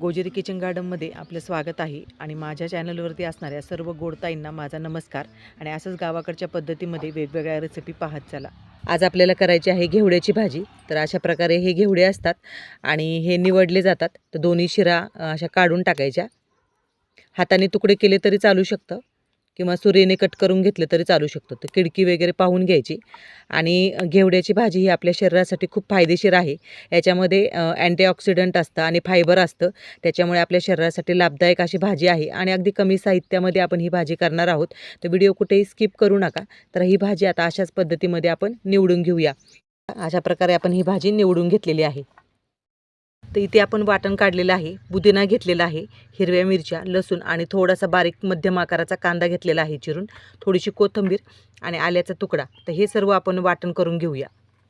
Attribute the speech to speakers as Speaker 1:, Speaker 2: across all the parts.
Speaker 1: गोजेरी kitchen गार्डनमध्ये आपलं स्वागत आहे आणि माझ्या चॅनलवरती असणाऱ्या सर्व गोडताईंना माझा नमस्कार. आणि असंच गावाकडच्या पद्धतीमध्ये वेगवेगळ्या रेसिपी पाहत चला. आज आपल्याला करायची आहे घेवड्याची भाजी. तर अशा प्रकारे हे घेवडे असतात आणि हे निवडले जातात. तर दोन्ही शिरा अशा काढून टाकायच्या. हाताने तुकडे केले तरी चालू शकतं. किंवा सुरीने कट करून घेतलं तरी चालू शकतं. तर किडकी वगैरे पाहून घ्यायची. आणि घेवड्याची भाजी ही आपल्या शरीरासाठी खूप फायदेशीर आहे. याच्यामध्ये अँटीऑक्सिडंट असतं आणि फायबर असतं. त्याच्यामुळे आपल्या शरीरासाठी लाभदायक अशी भाजी आहे. आणि अगदी कमी साहित्यामध्ये आपण ही भाजी करणार आहोत. तर व्हिडिओ कुठेही स्किप करू नका. तर ही भाजी आता अशाच पद्धतीमध्ये आपण निवडून घेऊया. अशा प्रकारे आपण ही भाजी निवडून घेतलेली आहे. तर इथे आपण वाटण काढलेलं आहे पुदिना घेतलेला आहे हिरव्या मिरच्या लसूण आणि थोडासा बारीक मध्यम आकाराचा कांदा घेतलेला आहे चिरून थोडीशी कोथिंबीर आणि आल्याचा तुकडा. तर हे सर्व आपण वाटण करून घेऊया.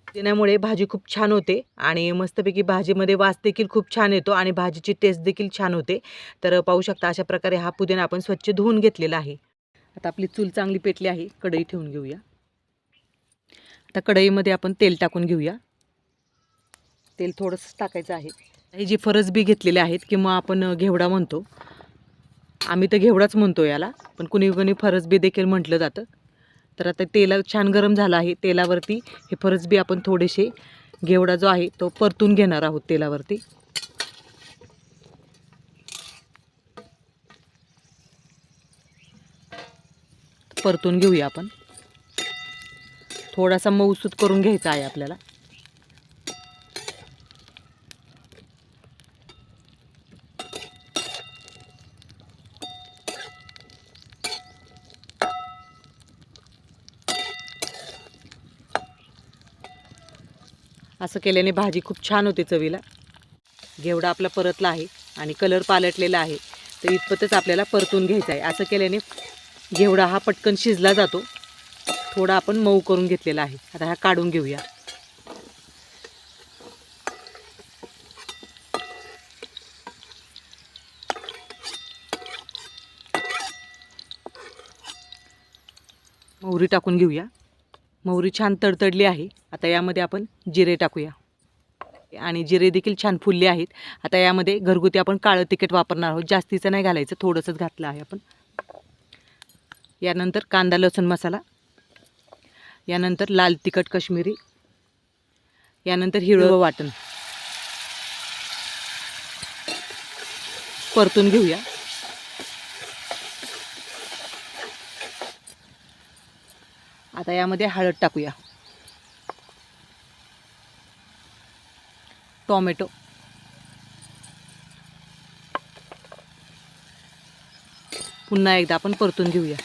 Speaker 1: पुदिन्यामुळे भाजी खूप छान होते आणि मस्तपैकी भाजीमध्ये वास देखील खूप छान येतो आणि भाजीची टेस्ट देखील छान होते. तर पाहू शकता अशा प्रकारे हा पुदिना आपण स्वच्छ धुवून घेतलेला आहे. आता आपली चूल चांगली पेटली आहे कढई ठेवून घेऊया. आता कढईमध्ये आपण तेल टाकून घेऊया. तेल थोडंसं टाकायचं आहे. हे जी फरसबी घेतलेले आहेत किंवा आपण घेवडा म्हणतो आम्ही तर घेवडाच म्हणतो याला पण कुणी कुणी फरसबी देखील म्हटलं जातं. तर आता तेला छान गरम झालं आहे तेलावरती हे फरसबी आपण थोडेसे घेवडा जो आहे तो परतून घेणार आहोत तेलावरती. परतून घेऊया आपण. थोडासा मऊसूत करून घ्यायचा आहे आपल्याला. असं केल्याने भाजी खूप छान होते चवीला. घेवडा आपला परतला आहे आणि कलर पालटलेला आहे. तर इतपतच आपल्याला परतून घ्यायचं आहे. असं केल्याने घेवडा हा पटकन शिजला जातो. थोडा आपण मऊ करून घेतलेला आहे. आता हा काढून घेऊया. मोहरी टाकून घेऊया. मोहरी छान तडतडली आहे. आता यामध्ये आपण जिरे टाकूया. आणि जिरे देखील छान फुलले आहेत. आता यामध्ये घरगुती आपण काळं तिखट वापरणार आहोत. जास्तीचं नाही घालायचं थोडंसंच घातलं आहे आपण. यानंतर कांदा लसूण मसाला. यानंतर लाल तिखट कश्मीरी. यानंतर हिरवं वाटण. परतून घेऊया. आता यामध्ये हळद टाकूया. टॉमॅटो. पुन्हा एकदा आपण परतून घेऊया.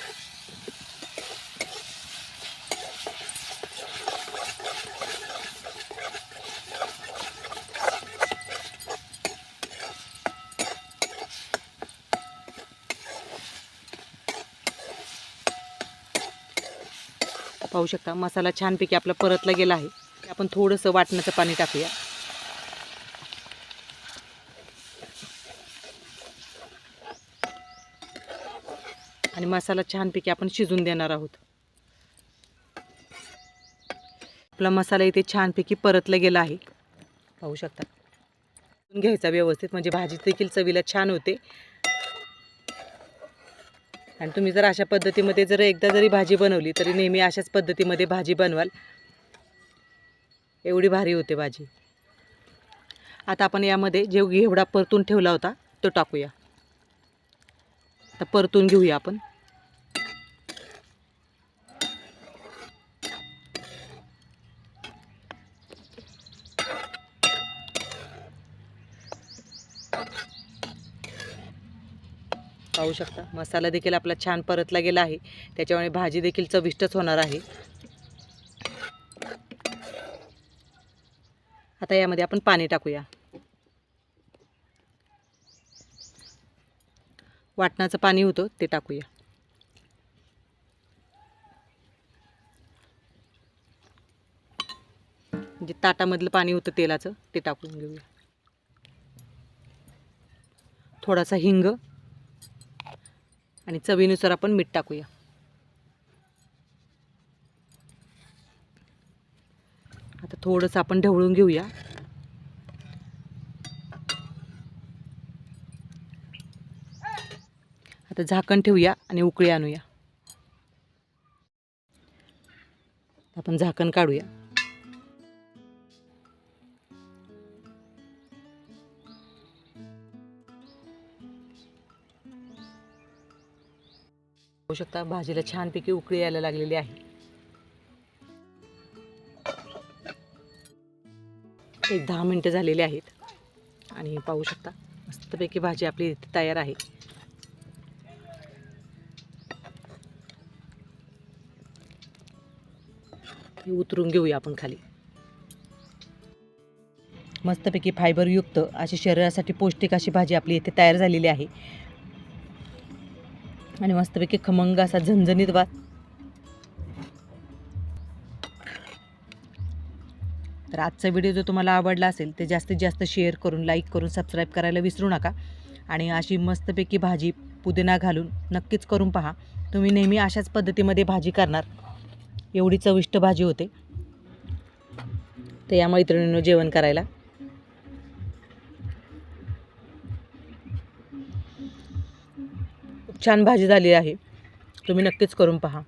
Speaker 1: पाहू शकता. मसाला छानपैकी आपला परतला गेला आहे. आपण थोडंसं वाटण्याचं पाणी टाकूया. आणि मसाला छानपैकी आपण शिजून देणार आहोत. आपला मसाला इथे छानपैकी परतला गेला आहे. पाहू शकता. घ्यायचा व्यवस्थित. म्हणजे भाजी देखील चवीला छान होते. आणि तुम्ही जर अशा पद्धतीमध्ये जर एकदा जरी भाजी बनवली तरी नेहमी अशाच पद्धतीमध्ये भाजी बनवाल. एवढी भारी होते भाजी. आता आपण यामध्ये जे घेवडा परतून ठेवला होता तो टाकूया. आता परतून घेऊया आपण. पाहू शकता. मसाला देखील आपला छान परतला गेला आहे. त्याच्यामुळे भाजी देखील चविष्टच होणार आहे. आता यामध्ये आपण पाणी टाकूया. वाटणाचं पाणी होतं ते टाकूया. जे ताटामधलं पाणी होतं तेलाचं ते टाकून घेऊया. थोडासा हिंग. आणि चवीनुसार आपण मीठ टाकूया. आता थोडंसं आपण ढवळून घेऊया. आता झाकण ठेवूया आणि उकळी आणूया. आपण झाकण काढूया. पाहू शकता. भाजीला छानपैकी उकळी यायला लागलेली आहे. एक दहा मिनटं झालेली आहेत. आणि पाहू शकता मस्तपैकी भाजी आपली इथे तयार आहे. उतरून घेऊया आपण खाली. मस्तपैकी फायबरयुक्त अशी शरीरासाठी पौष्टिक अशी भाजी आपली इथे तयार झालेली आहे. आणि मस्तपैकी खमंग असा झणझणीत वास. तर आजचा व्हिडिओ जो तुम्हाला आवडला असेल ते जास्तीत जास्त शेअर करून लाईक करून सबस्क्राईब करायला विसरू नका. आणि अशी मस्तपैकी भाजी पुदिना घालून नक्कीच करून पहा. तुम्ही नेहमी अशाच पद्धतीमध्ये भाजी करणार. एवढी चविष्ट भाजी होते. तर या मैत्रिणीनं जेवण करायला. छान भाजी झाली आहे. तुम्ही नक्कीच करून पहा.